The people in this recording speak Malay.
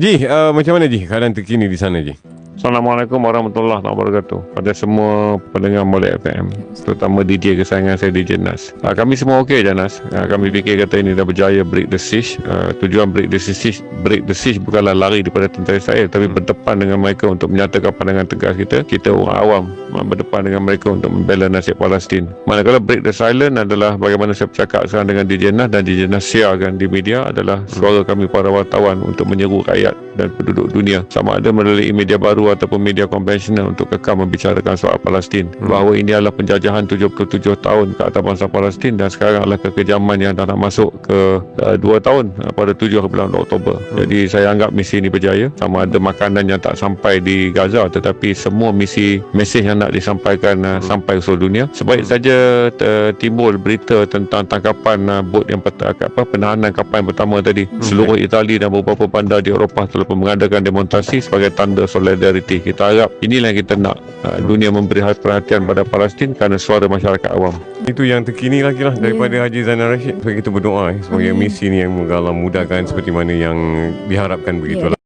Ji, uh, macam mana Ji? Keadaan terkini di sana Ji? Assalamualaikum warahmatullahi wabarakatuh. Pada semua pendengar Molek FM Terutama DJ kesayangan saya DJ Nas. Uh, Kami semua okey je Nas. Uh, Kami fikir kata ini dah berjaya break the siege uh, Tujuan break the siege Break the siege bukanlah lari daripada tentera Israel Tapi berdepan dengan mereka untuk menyatakan pandangan tegas kita. Kita orang awam berdepan dengan mereka untuk membela nasib Palestin. Manakala break the silence adalah Bagaimana saya bercakap sekarang dengan DJ Nas Dan DJ Nas siarkan di media adalah Suara kami para wartawan untuk menyeru rakyat dan penduduk dunia. Sama ada melalui media baru ataupun media konvensional untuk kekal membicarakan soal Palestin. Hmm. bahawa ini adalah penjajahan 77 tahun ke atas bangsa Palestin dan sekarang adalah kekejaman yang dah nak masuk ke uh, 2 tahun uh, pada 7 bulan Oktober. Hmm. jadi saya anggap misi ini berjaya. Sama ada makanan yang tak sampai di Gaza tetapi semua misi mesej yang nak disampaikan uh, hmm. sampai ke seluruh dunia. Sebaik saja uh, timbul berita tentang tangkapan uh, bot yang peta, apa penahanan kapal yang pertama tadi. Hmm. seluruh Itali dan beberapa bandar di Eropah telah mengadakan demonstrasi sebagai tanda solidariti. Kita harap inilah yang kita nak uh, dunia memberi perhatian pada Palestin kerana suara masyarakat awam. Itu yang terkini lagi lah daripada Haji Zainal Rashid. So kita berdoa eh, semoga misi ni yang mengalah mudahkan seperti mana yang diharapkan begitulah.